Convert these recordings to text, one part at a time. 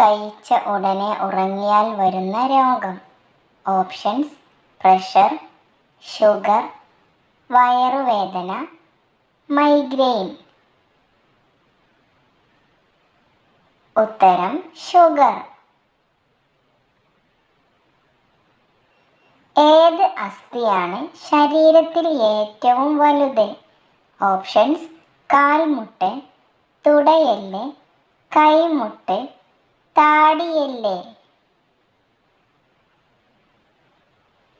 കഴിച്ച ഉടനെ ഉറങ്ങിയാൽ വരുന്ന രോഗം. ഓപ്ഷൻസ് പ്രഷർ ഷുഗർ വയറുവേദന മൈഗ്രെയിൻ. ഉത്തരം ഷുഗർ. ഏത് അസ്ഥിയാണ് ശരീരത്തിൽ ഏറ്റവും വലുത്? ഓപ്ഷൻസ് കാൽമുട്ട് തുടയെല്ല് കൈമുട്ട് താടിയെല്ല്?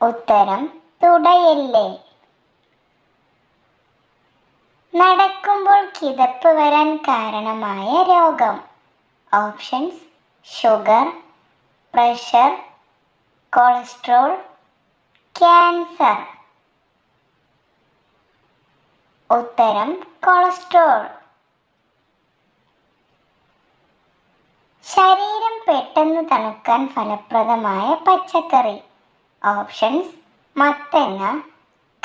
ഉത്തരം തുടയല്ലേ. നടക്കുമ്പോൾ കിതപ്പ് വരാൻ കാരണമായ രോഗം. Options sugar pressure cholesterol cancer. ഉത്തരം കൊളസ്ട്രോൾ. ശരീരം പെട്ടെന്ന് തണുക്കാൻ ഫലപ്രദമായ പച്ചക്കറി. ഓപ്ഷൻസ് മത്തങ്ങ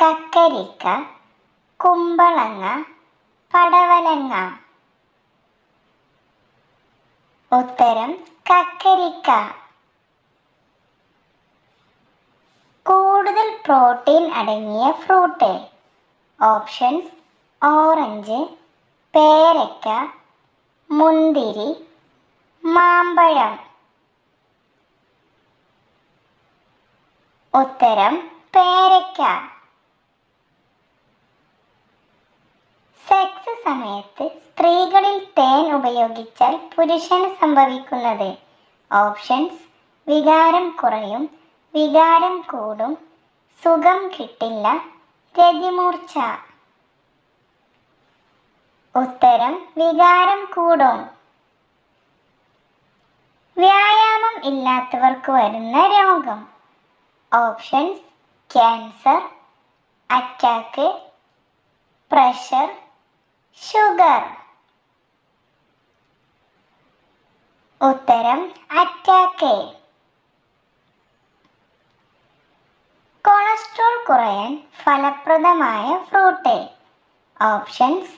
കക്കരിക്ക കുമ്പളങ്ങ പടവലങ്ങ. ഉത്തരം കക്കരിക്ക. കൂടുതൽ പ്രോട്ടീൻ അടങ്ങിയ ഫ്രൂട്ട്. ഓപ്ഷൻസ് ഓറഞ്ച് പേരക്ക മുന്തിരി മാമ്പഴം. ഉത്തരം പേരയ്ക്ക. സെക്സ് സമയത്ത് സ്ത്രീകളിൽ തേൻ ഉപയോഗിച്ചാൽ പുരുഷന് സംഭവിക്കുന്നത്. ഓപ്ഷൻസ് വികാരം കുറയും വികാരം കൂടും സുഖം കിട്ടില്ല രതിമൂർച്ച. ഉത്തരം വികാരം കൂടും. വ്യായാമം ഇല്ലാത്തവർക്ക് വരുന്ന രോഗം. Options cancer attack pressure sugar. ഉത്തരം അറ്റാക്ക്. കൊളസ്ട്രോൾ കുറയാൻ ഫലപ്രദമായ ഫ്രൂട്ട്. ഓപ്ഷൻസ്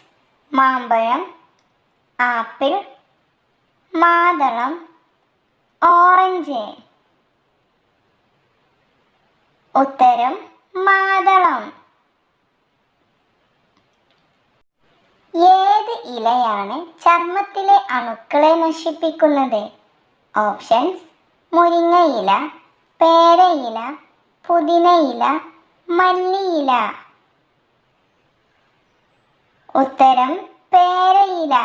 മാമ്പഴം ആപ്പിൾ മാതളം ഓറഞ്ച്. ഉത്തരം മാതളം. ഏത് ഇലയാണ് ചർമ്മത്തിലെ അണുക്കളെ നശിപ്പിക്കുന്നത്? ഓപ്ഷൻസ് മുരിങ്ങയില പേരയില പുതിനയില മല്ലിയില. ഉത്തരം പേരയില.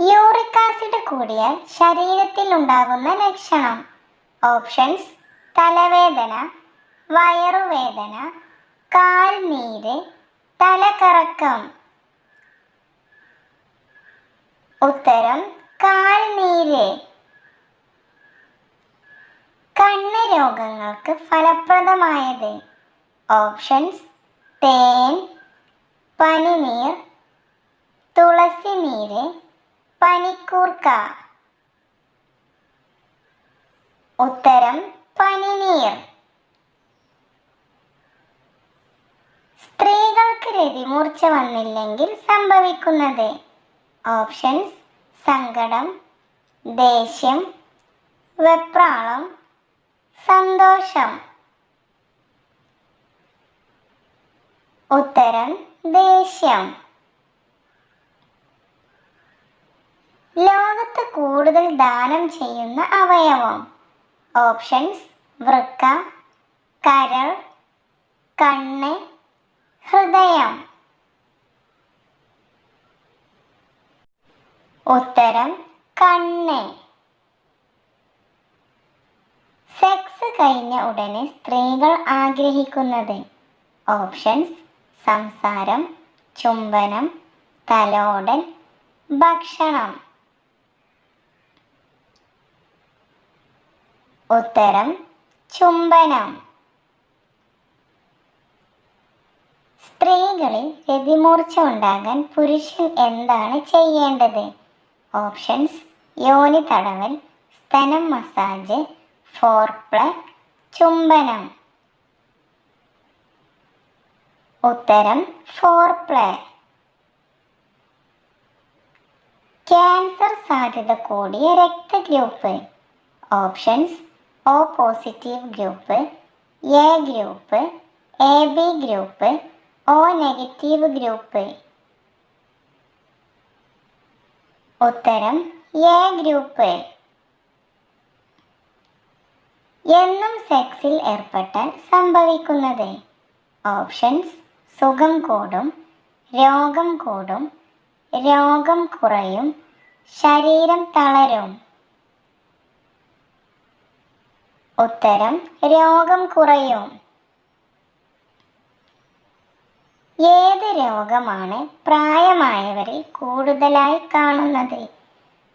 യൂറിക് ആസിഡ് കൂടിയാൽ ശരീരത്തിൽ ഉണ്ടാകുന്ന ലക്ഷണം. ഓപ്ഷൻസ് തലവേദന വയറുവേദന കാൽ നീര് തലകറക്കം. ഉത്തരം കാൽ നീര് കണ്ണ് രോഗങ്ങൾക്ക് ഫലപ്രദമായത്. ഓപ്ഷൻസ് തേൻ പനിനീർ തുളസി നീര് പനിക്കൂർക്ക. ഉത്തരം പനിനീർ. സ്ത്രീകൾക്ക് രതിമൂർച്ച വന്നില്ലെങ്കിൽ സംഭവിക്കുന്നത്. ഓപ്ഷൻസ് സങ്കടം ദേഷ്യം വെപ്രാളം സന്തോഷം. ഉത്തരം ദേഷ്യം. ലോകത്ത് കൂടുതൽ ദാനം ചെയ്യുന്ന അവയവം. ഓപ്ഷൻസ് വൃക്ക കരൾ കണ്ണ് ഹൃദയം. ഉത്തരം കണ്ണ്. സെക്സ് കഴിഞ്ഞ ഉടനെ സ്ത്രീകൾ ആഗ്രഹിക്കുന്നത്. ഓപ്ഷൻസ് സംസാരം ചുംബനം തലോടൽ ഭക്ഷണം. ഉത്തരം ചുംബനം. സ്ത്രീകളിൽ രതിമൂർച്ച ഉണ്ടാകാൻ പുരുഷൻ എന്താണ് ചെയ്യേണ്ടത്? ഓപ്ഷൻസ് യോനി തടവൽ സ്തനം മസാജ് ഫോർപ്ലേ ചുംബനം. ഉത്തരം ഫോർപ്ലേ. ക്യാൻസർ സാധ്യത കൂടിയ രക്തഗ്രൂപ്പ്. Options O positive group A group A B group O negative group ഉത്തരം എ ഗ്രൂപ്പ് എന്നും സെക്സിൽ ഏർപ്പെട്ടാൽ സംഭവിക്കുന്നത് ഓപ്ഷൻസ് സുഖം കൂടും രോഗം കൂടും രോഗം കുറയും ശരീരം തളരും. ഉത്തരം രോഗം കുറയും. ഏത് രോഗമാണ് പ്രായമായവരിൽ കൂടുതലായി കാണുന്നത്?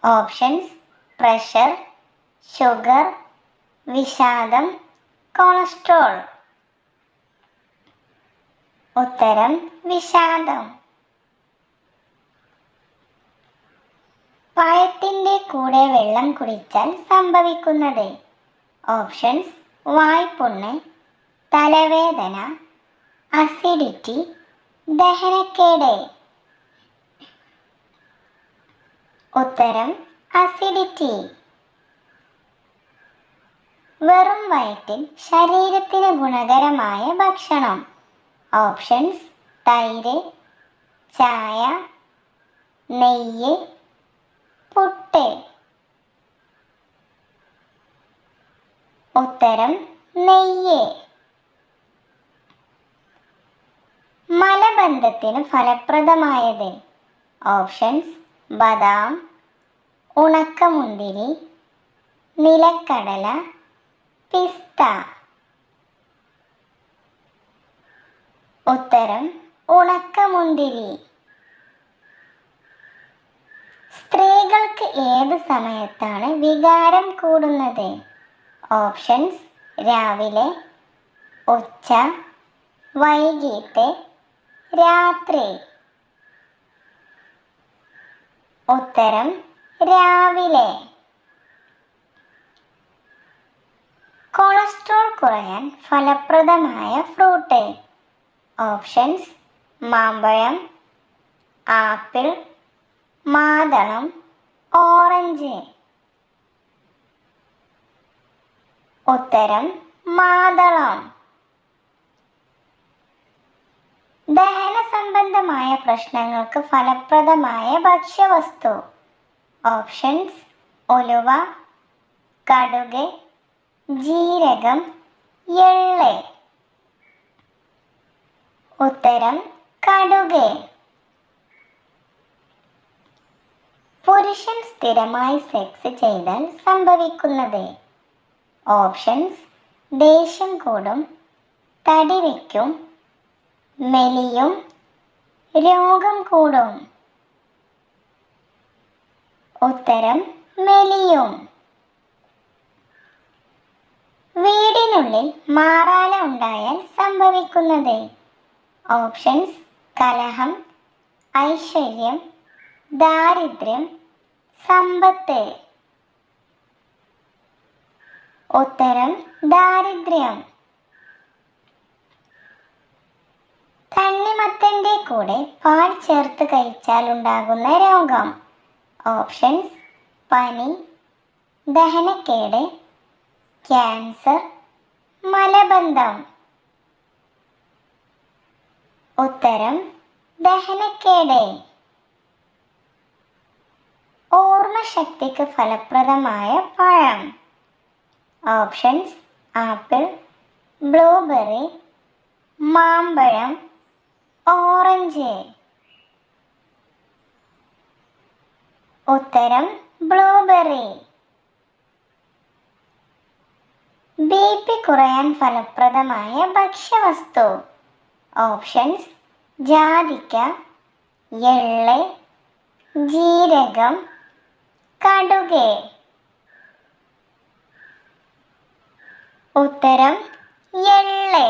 ഓപ്ഷൻസ് പ്രഷർ ഷുഗർ വിഷാദം കൊളസ്ട്രോൾ. ഉത്തരം വിഷാദം. പഴത്തിന്റെ കൂടെ വെള്ളം കുടിച്ചാൽ സംഭവിക്കുന്നത് ഓപ്ഷൻസ് വായ്പുണ്ണ് തലവേദന അസിഡിറ്റി ദഹനക്കേട്. ഉത്തരം അസിഡിറ്റി. വെറും വയറ്റിൽ ശരീരത്തിന് ഗുണകരമായ ഭക്ഷണം. ഓപ്ഷൻസ് തൈര് ചായ നെയ്യ് പുട്ട്. ഉത്തരം നെയ്യ്. മലബന്ധത്തിന് ഫലപ്രദമായത് ഓപ്ഷൻസ് ബദാം ഉണക്കമുന്തിരി നിലക്കടല പിസ്ത. ഉത്തരം ഉണക്കമുന്തിരി. സ്ത്രീകൾക്ക് ഏത് സമയത്താണ് വികാരം കൂടുന്നത്? ഓപ്ഷൻസ് രാവിലെ ഉച്ച വൈകിട്ട് രാത്രി. ഉത്തരം രാവിലെ. കൊളസ്ട്രോൾ കുറയാൻ ഫലപ്രദമായ ഫ്രൂട്ട്. ഓപ്ഷൻസ് മാമ്പഴം ആപ്പിൾ മാതളം ഓറഞ്ച്. ഉത്തരം മാതളം. ദഹന സംബന്ധമായ പ്രശ്നങ്ങൾക്ക് ഫലപ്രദമായ ഭക്ഷ്യവസ്തു. ഓപ്ഷൻസ് ഉലുവ കടുക് ജീരകം എള്ള്. ഉത്തരം കടുക്. പുരുഷൻ സ്ഥിരമായി സെക്സ് ചെയ്താൽ സംഭവിക്കുന്നത് ഓപ്ഷൻസ്. ദേഷ്യം കൂടും തടി വയ്ക്കും മെലിയും രോഗം കൂടും. ഉത്തരം മെലിയും. വീടിനുള്ളിൽ മാറാല ഉണ്ടായാൽ സംഭവിക്കുന്നത്. ഓപ്ഷൻസ് കലഹം ഐശ്വര്യം ദാരിദ്ര്യം സമ്പത്ത്. ഉത്തരം ദാരിദ്ര്യം. തണ്ണിമത്തന്റെ കൂടെ പാൽ ചേർത്ത് കഴിച്ചാൽ ഉണ്ടാകുന്ന രോഗം. ഓപ്ഷൻസ് പനി ദഹനക്കേട് ക്യാൻസർ മലബന്ധം. ഉത്തരം ദഹനക്കേട്. ഓർമ്മശക്തിക്ക് ഫലപ്രദമായ പഴം. ഓപ്ഷൻസ് ആപ്പിൾ ബ്ലൂബെറി മാമ്പഴം ഓറഞ്ച്. ഉത്തരം ബ്ലൂബെറി. ബി പി കുറയാൻ ഫലപ്രദമായ ഭക്ഷ്യവസ്തു. ഓപ്ഷൻസ് ജാതിക്ക എള്ള് ജീരകം കടുക്. ഉത്തരം എള്ളേ.